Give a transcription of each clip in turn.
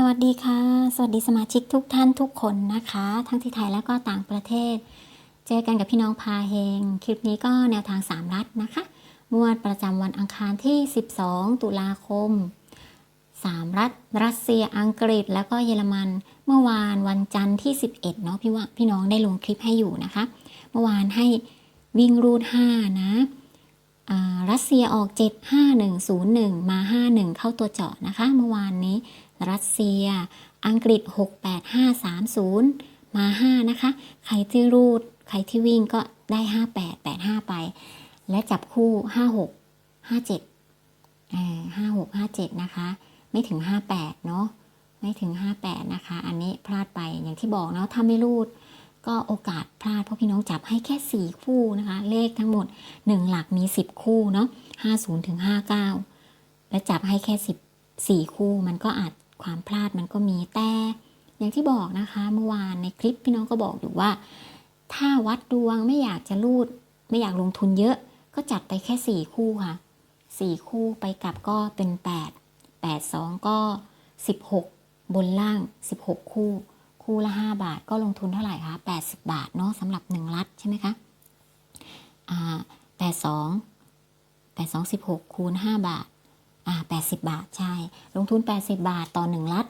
สวัสดีค่ะ สวัสดีสมาชิกทุกท่านทุกคนนะคะ ทั้งที่ไทยและก็ต่างประเทศ เจอกันกับพี่น้องพาเฮง คลิปนี้ก็แนวทาง 3 รัฐนะคะมวดประจำวันอังคารที่ 12 ตุลาคม 3 รัฐ รัสเซียอังกฤษ แล้วก็เยอรมัน เมื่อวานวันจันทร์ที่ 11 เนาะพี่ว่าพี่น้องได้ลงคลิปให้อยู่นะคะ เมื่อวานให้วิ่งรูด 5 นะรัสเซียออก 75101 มา 51 เข้าตัวเจาะนะคะ เมื่อวานนี้ รัสเซีย อังกฤษ 68530 มา 5 นะคะ ใครที่รูด ใครที่วิ่งก็ได้ 58 85 ไป และจับคู่ 56 57เอ่อ56 57 นะคะ ไม่ถึง 58 เนาะไม่ถึง 58 นะคะ อันนี้พลาดไปอย่างที่บอกเนาะถ้าไม่รูดก็โอกาสพลาดเพราะพี่น้องจับให้แค่ 4 คู่นะคะ เลขทั้งหมด 1 หลักมี 10 คู่เนาะ50ถึง59 และจับให้แค่ 10 4 คู่มันก็อาจ ความพลาดมันก็มีแต่อย่างที่บอกนะคะเมื่อวานในคลิปพี่น้องก็บอกอยู่ว่า ถ้าวัดดวงไม่อยากจะรูด ไม่อยากลงทุนเยอะ ก็จัดไปแค่ 4 คู่ค่ะ 4 คู่ไปกลับก็เป็น 8 8 2 ก็ 16 บนล่าง 16 คู่ คู่ละ 5 บาทก็ลงทุนเท่าไหร่คะ 80 บาทเนาะสำหรับ 1 ลัดใช่ไหมคะอ่า82 82 16 คูณ 5 บาท อ่า80บาทใช่ ลงทุน 80 บาทต่อ 1 ลัด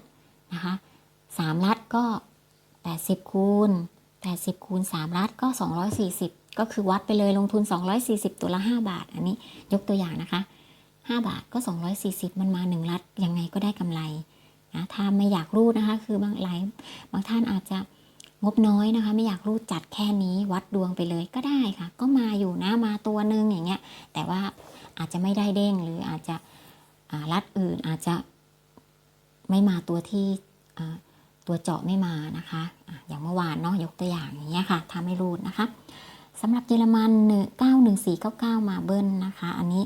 นะคะ3ลัดก็ 80 คูณ 80 คูณ 3 ลัดก็ 240 ก็คือวัดไปเลยลงทุน 240 ตัวละ 5 บาท อันนี้ยกตัวอย่างนะคะ 5 บาทก็ 240 มันมา 1 ลัดยังไงก็ได้กำไรนะถ้าไม่อยากรูดนะคะ คือบางหลายบางท่านอาจจะงบน้อยนะคะ ไม่อยากรูดจัดแค่นี้วัดดวงไปเลยก็ได้ค่ะ ก็มาอยู่นะมาตัวหนึ่งอย่างเงี้ยแต่ว่าอาจจะไม่ได้เด้งหรืออาจจะ รัฐอื่นอาจจะไม่มาตัวที่ตัวเจาะไม่มานะคะอย่างเมื่อวานเนาะยกตัวอย่างอย่างเงี้ยค่ะถ้าไม่รูดนะคะสำหรับเยอรมันหนึ่งเก้าหนึ่งสี่เก้าเก้ามาเบิ้ลนะคะ อันนี้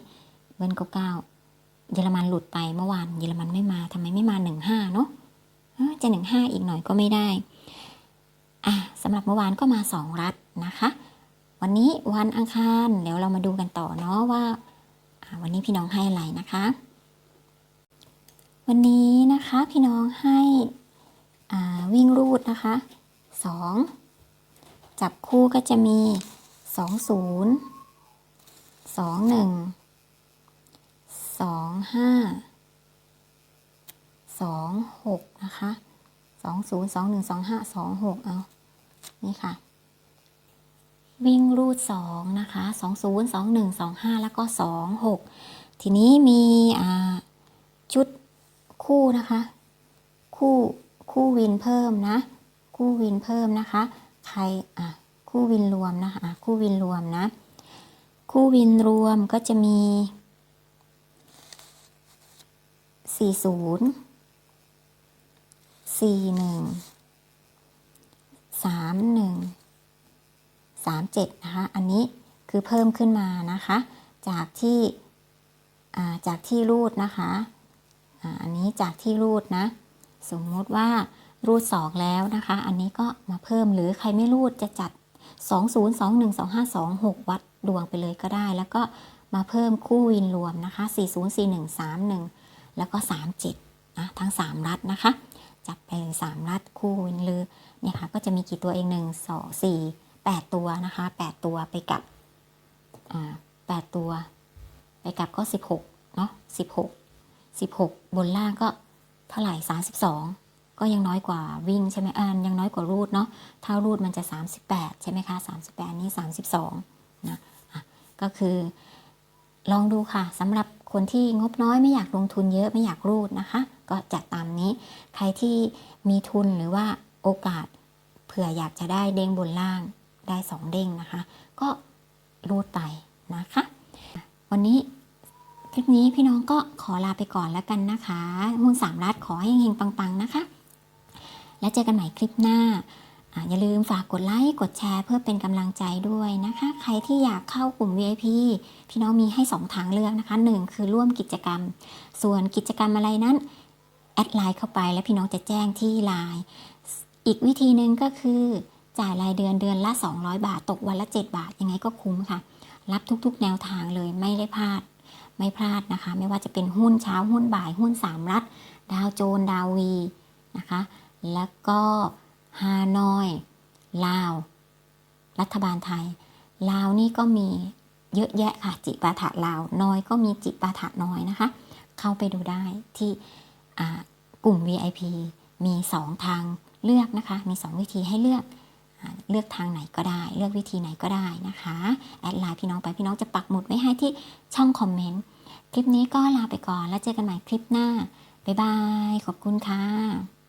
เบิ้ลเก้าเก้าเยอรมันหลุดไปเมื่อวานเยอรมันไม่มาทำไมไม่มาหนึ่งห้าเนาะจะหนึ่งห้าอีกหน่อยก็ไม่ได้อะสำหรับเมื่อวานก็มาสองรัฐนะคะ วันนี้วันอังคารเดี๋ยวเรามาดูกันต่อเนาะว่าวันนี้พี่น้องให้อะไรนะคะ วันนี้นะคะพี่น้องให้วิ่งรูดนะคะสองจับคู่ก็จะมีสองศูนย์สองหนึ่งสองห้าสองหกนะคะสองศูนย์สองหนึ่งสองห้าสองหกเอา นี่ค่ะ วิ่งรูดสองนะคะสองศูนย์สองหนึ่งสองห้าแล้วก็สองหกทีนี้มีชุด คู่นะคะ คู่คู่วินเพิ่มนะ คู่วินเพิ่มนะคะ ใครอะคู่วินรวมนะคะคู่วินรวมนะ คู่วินรวมก็จะมีสี่ศูนย์สี่หนึ่งสามหนึ่งสามเจ็ดนะคะ อันนี้คือเพิ่มขึ้นมานะคะ จากที่จากที่รูดนะคะ อันนี้จากที่รูดนะ สมมติว่ารูดสองแล้วนะคะ อันนี้ก็มาเพิ่มหรือใครไม่รูดจะจัด 2 0 2 1 2 5 2 6 วัดดวงไปเลยก็ได้ แล้วก็มาเพิ่มคู่วินรวมนะคะ 4 0 4 1 3 1 แล้วก็ 3 7นะทั้ง 3 รัดนะคะ จับไปเลย 3 รัดคู่วินหรือเนี่ยค่ะก็จะมีกี่ตัวเอง1 2 4 8 ตัวนะคะ 8 ตัวไปกับ 8 ตัว ไปกับก็ 16เนาะ16 16 บนล่างก็เท่าไหร่ 32 ก็ยังน้อยกว่าวิ่งใช่ไหมอ่ายังน้อยกว่ารูดเนาะถ้ารูดมันจะ 38 ใช่ไหมคะ38 นี่ 32นะอะก็คือลองดูค่ะสำหรับคนที่งบน้อยไม่อยากลงทุนเยอะไม่อยากรูดนะคะ ก็จัดตามนี้ ใครที่มีทุนหรือว่าโอกาสเผื่ออยากจะได้เด้งบนล่างได้ 2 เด้งนะคะ ก็รูดไปนะคะ วันนี้ คลิปนี้พี่น้องก็ขอลาไปก่อนแล้วกันนะคะหุ้นสามรัฐขอให้เฮงๆปังๆนะคะ แล้วเจอกันใหม่คลิปหน้าอ่าอย่าลืมฝากกดไลค์กดแชร์เพื่อเป็นกำลังใจด้วยนะคะ ใครที่อยากเข้ากลุ่ม VIP พี่น้องมีให้ 2 ทางเลือกนะคะ 1 คือร่วมกิจกรรม ส่วนกิจกรรมอะไรนั้น แอดไลน์เข้าไปแล้วพี่น้องจะแจ้งที่ไลน์อีกวิธีหนึ่งก็คือจ่ายรายเดือนเดือนละ 200 บาท ตกวันละ 7 บาท ยังไงก็คุ้มค่ะ รับทุกๆ แนวทางเลยไม่ได้พลาด ไม่พลาดนะคะ ไม่ว่าจะเป็นหุ้นเช้าหุ้นบ่ายหุ้นสามรัฐ ดาวโจนส์ดาววีนะคะ แล้วก็ฮานอย ลาว รัฐบาลไทย ลาวนี่ก็มีเยอะแยะค่ะ จิปาถะลาว น้อยก็มีจิปาถะน้อยนะคะ เข้าไปดูได้ที่กลุ่ม VIP มี 2 ทางเลือกนะคะ มี 2 วิธีให้เลือก เลือกทางไหนก็ได้ เลือกวิธีไหนก็ได้นะคะ แอดไลน์พี่น้องไปพี่น้องจะปักหมุดไว้ให้ที่ช่องคอมเมนต์ คลิปนี้ก็ลาไปก่อนแล้วเจอกันใหม่คลิปหน้า บ๊ายบาย ขอบคุณค่ะ